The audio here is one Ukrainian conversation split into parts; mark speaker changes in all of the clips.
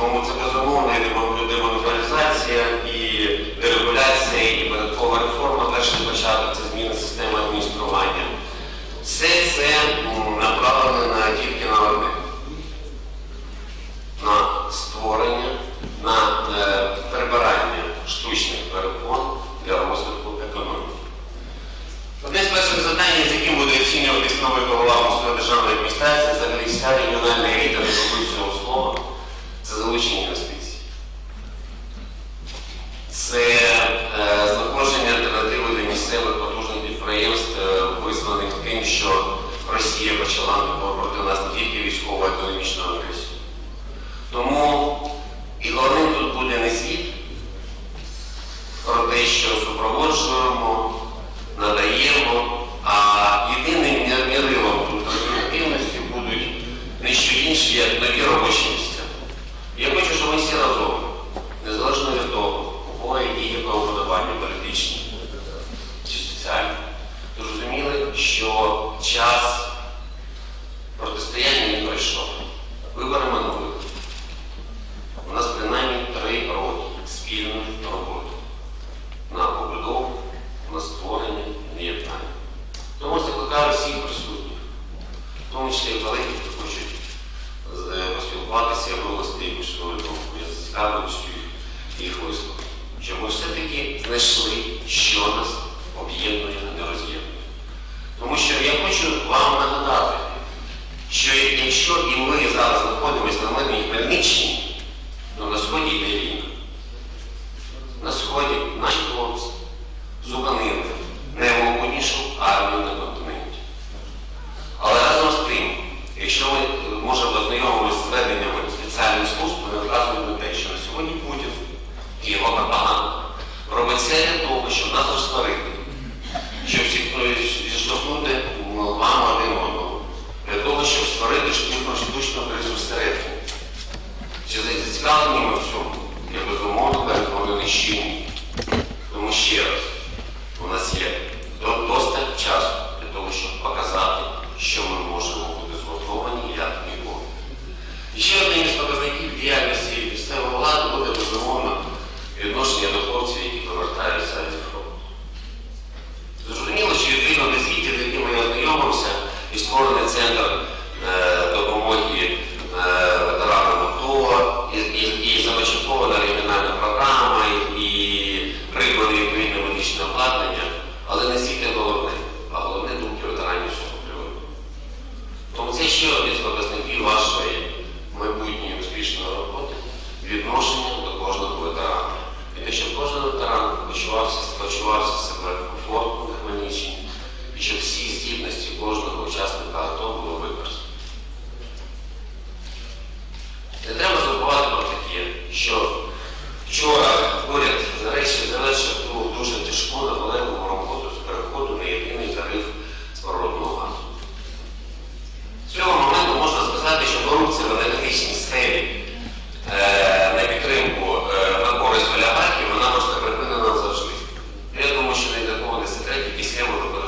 Speaker 1: Тому це безумовно і демонополізація і дерегуляція, і податкова реформа, перший початок це зміна системи адміністрування. Все це sure. може ознайомилися з зведеннями спеціальних служб, вони вказують на те, що на сьогодні Путін і його пропаганда робить все для того, щоб нас розсварити, щоб зіштовхнути вами один одного, для того, щоб створити штучну кризу всередині. Чи зацікавлені ми в цьому? Я безумовно переконаний щиро. Тому ще раз, у нас є достатньо часу для того, щоб показати, що ми можемо. Ще одним із показників діяльності місцевого влади буде безумовно відношення до хлопців, які повертаються зі фронту. Зрозуміло, що відповідно не звідти, яким я ознайомився і створений центр. Е, секрет, які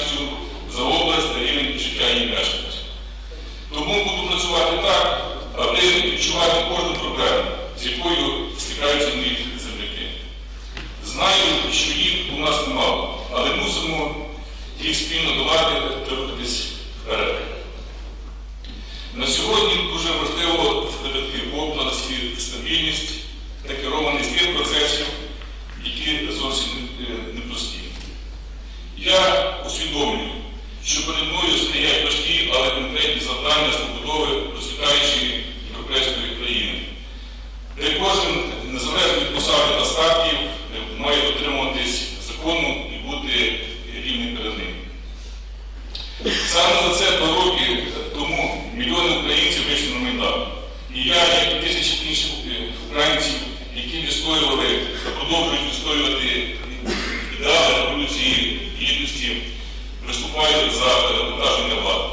Speaker 2: відповідальністю за область та рівень життя її мешканців. Тому буду працювати так, аби відчувати кожну проблему, з якою стикаються мої земляки. Знаю, що їх у нас немало, але мусимо їх спільно долати та рухатись вперед. На сьогодні дуже важливо в області стабільність та керованість тих процесів, які зовсім е, непрості. Я усвідомлюю, що перед мною стоять важкі, але конкретні завдання з побудови процвітаючої європейської країни, де кожен, незалежно від посади та статків, е, має дотримуватись закону і бути рівним перед ним. Саме за це два роки тому мільйони українців вийшли на Майдан. І я, як і тисячі інших е, українців, які відстоювали та продовжують відстоювати ідеали революції гідності, виступаю за перевантаження влади.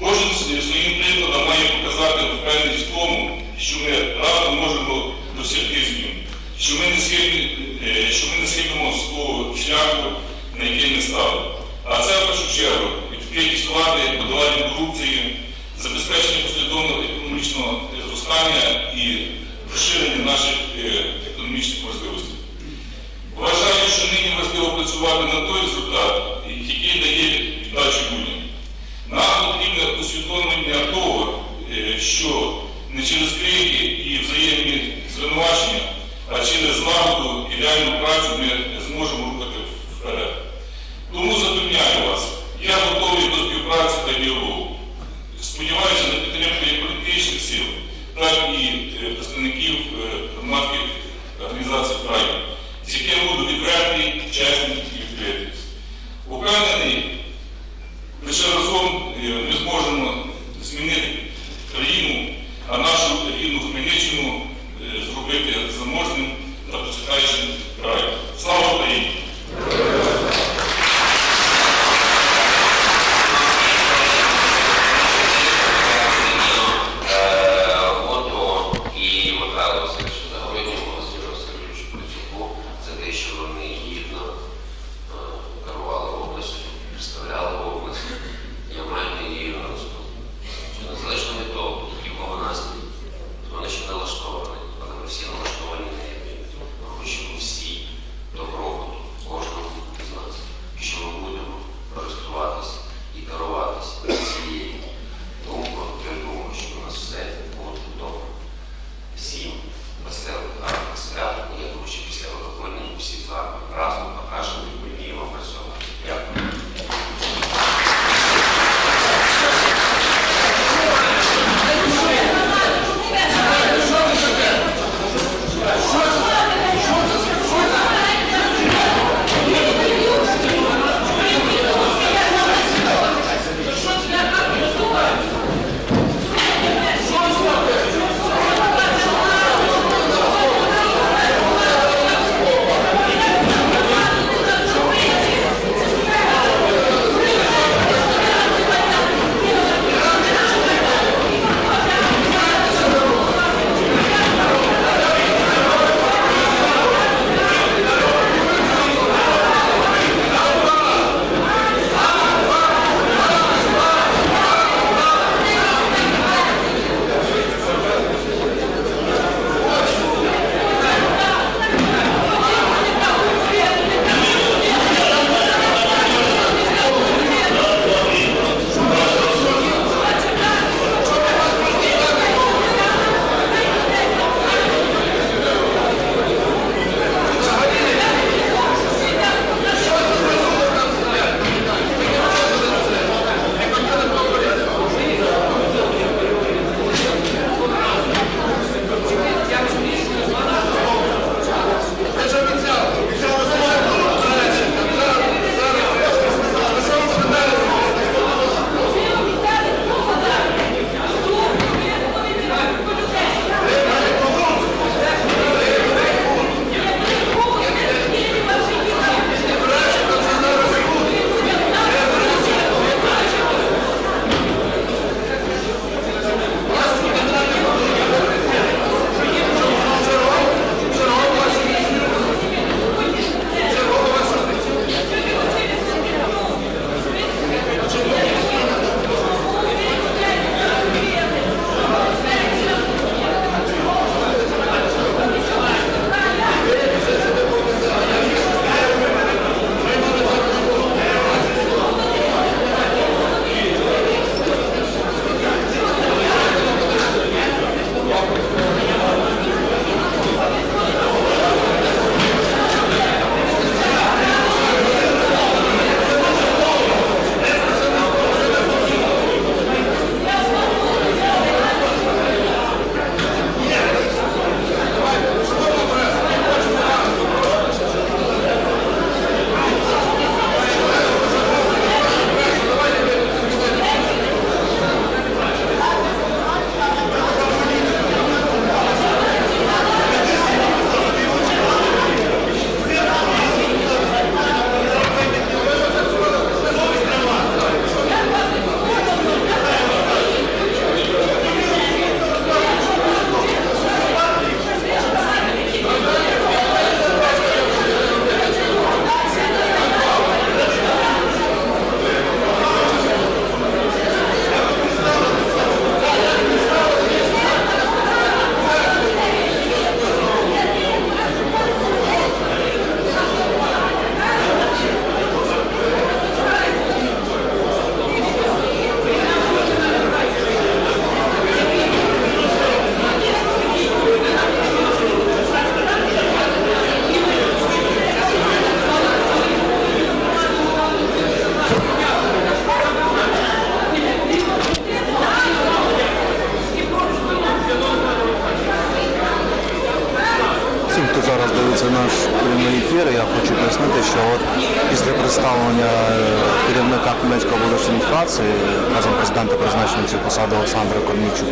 Speaker 2: Кожен своїм прикладом має показати впевненість в тому, що ми разом можемо досягти змін, е, що ми не схибимо з того шляху, на який ми стали. А це в першу чергу відкритість влади, подолання корупції, забезпечення послідовного економічного зростання і розширення наших е, економічних можливостей. Вважаю, що нині важливо працювати на той результат, який дає віддачу людям. Нам потрібне усвідомлення того, е, що не через крики і взаємні звинувачення, а через злагоду і реальну працю ми зможемо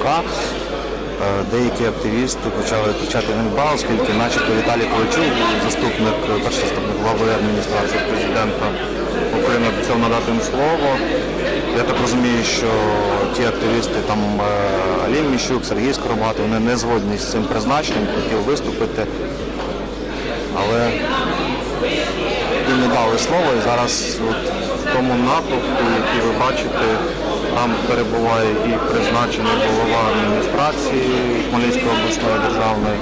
Speaker 3: Корнійчука. е, Деякі активісти почали кричати ганьба, оскільки начебто Віталій Ковальчук, заступник, е, перший заступник глави адміністрації президента України, обіцяв надати їм слово. Я так розумію, що ті активісти, там е, Алін Міщук, Сергій Скоробат, вони не згодні з цим призначенням, хотів виступити, але їм не дали слово. І зараз от в тому натовпі, який ви бачите, там перебуває і призначений голова адміністрації Хмельницької обласної державної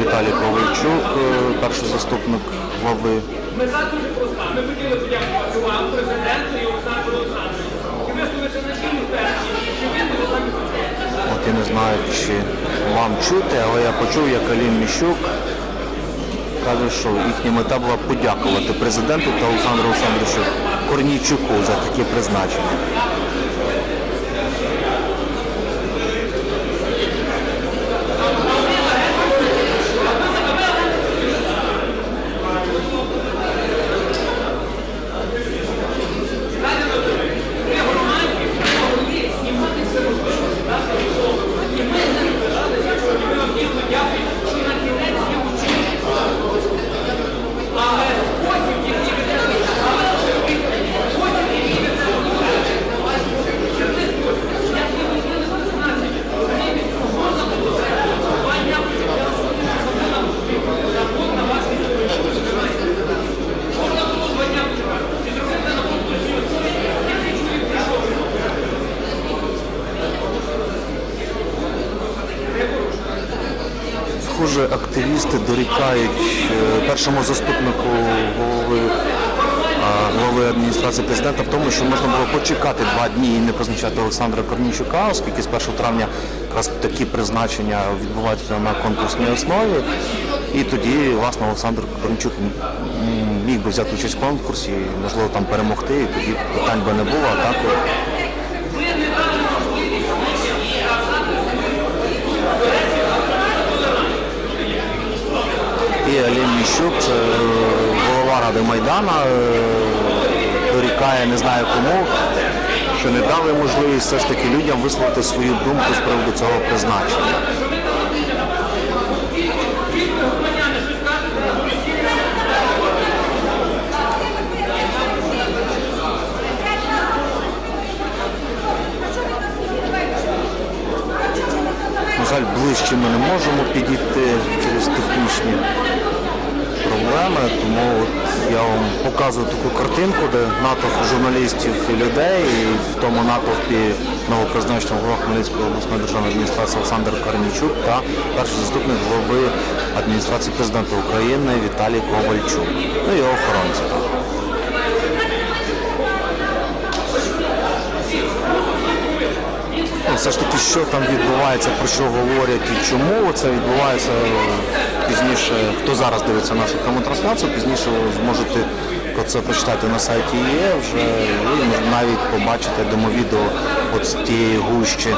Speaker 3: Віталій Ковальчук, е, перший заступник глави.
Speaker 4: Ми хотіли подякувати вам, президенту і Олександру Олександровичу.
Speaker 3: От я не знаю, чи вам чути, але я почув, як Алін Міщук каже, що їхня мета була подякувати президенту та Олександру Олександровичу Корнійчуку за такі призначення. Схоже, активісти дорікають е, першому заступнику голови, голови адміністрації президента в тому, що можна було почекати два дні і не призначати Олександра Корнійчука, оскільки з 1 травня якраз такі призначення відбуваються на конкурсній основі. І тоді, власне, Олександр Корнійчук міг би взяти участь в конкурсі, можливо, там перемогти, і тоді питань би не було, а так. І Міщук, це е, голова Ради Майдана, е, дорікає не знаю кому, що не дали можливість все ж таки людям висловити свою думку з приводу цього призначення. На жаль, ближче ми не можемо підійти через технічні проблеми, тому от я вам показую таку картинку, де натовп журналістів і людей, і в тому натовпі новопризначеного голова Хмельницької обласної державної адміністрації Олександр Корнічук та перший заступник голови адміністрації президента України Віталій Ковальчук. Ну і його охоронці. там. Ну, все ж таки, що там відбувається, про що говорять і чому це відбувається пізніше. Хто зараз дивиться нашу пряму трансляцію, пізніше ви зможете про це прочитати на сайті є вже і навіть побачити домовідео от з тієї гущі.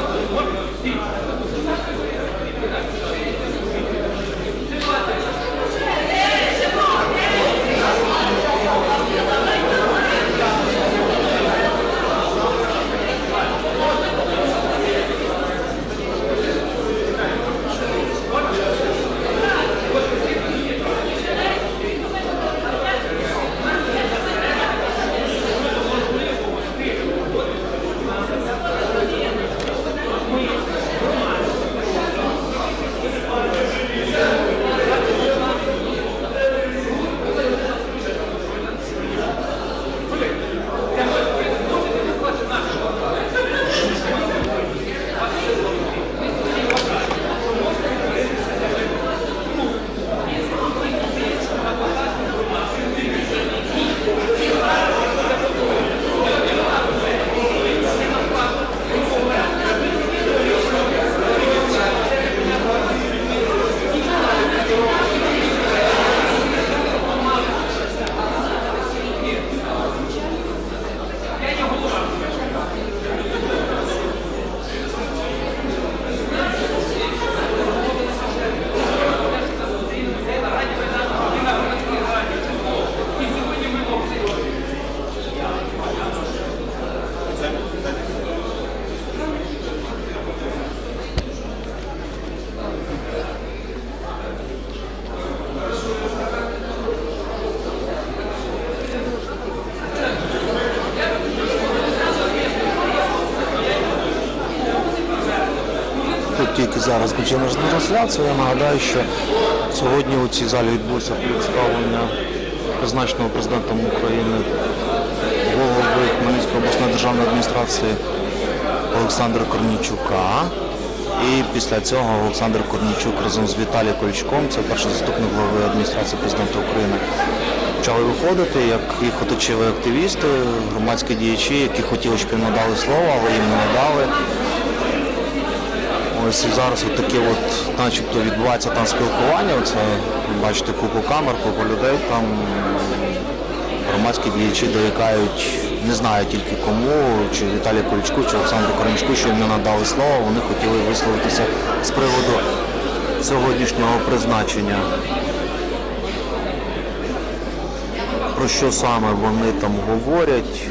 Speaker 3: Зараз трансляцію, я нагадаю, що сьогодні у цій залі відбулося представлення призначеного президентом України голови Хмельницької обласної державної адміністрації Олександра Корнічука. І після цього Олександр Корнічук разом з Віталієм Колічком, це перший заступник голови адміністрації президента України, почали виходити, як їх оточили активісти, громадські діячі, які хотіли, щоб їм надали слово, але їм не надали. Ось зараз от таке от, начебто відбувається там спілкування. Оце бачите купу камер, купу людей там громадські діячі дорікають, не знаю тільки кому, чи Віталію Колічку, чи Олександру Корончуку, що їм не надали слово, вони хотіли висловитися з приводу сьогоднішнього призначення. Про що саме вони там говорять,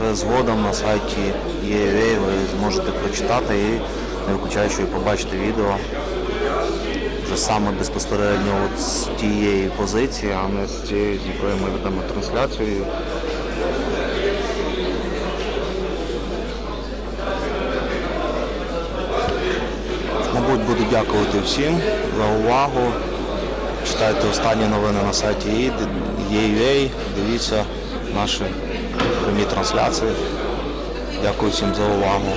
Speaker 3: вже згодом на сайті ЄВ ви зможете прочитати і не виключаючи побачити відео вже саме безпосередньо от з тієї позиції, а не з тієї, з якої ми ведемо трансляцію. Мабуть, буду дякувати всім за увагу. Читайте останні новини на сайті ЄЮА, дивіться наші прямі трансляції. Дякую всім за увагу.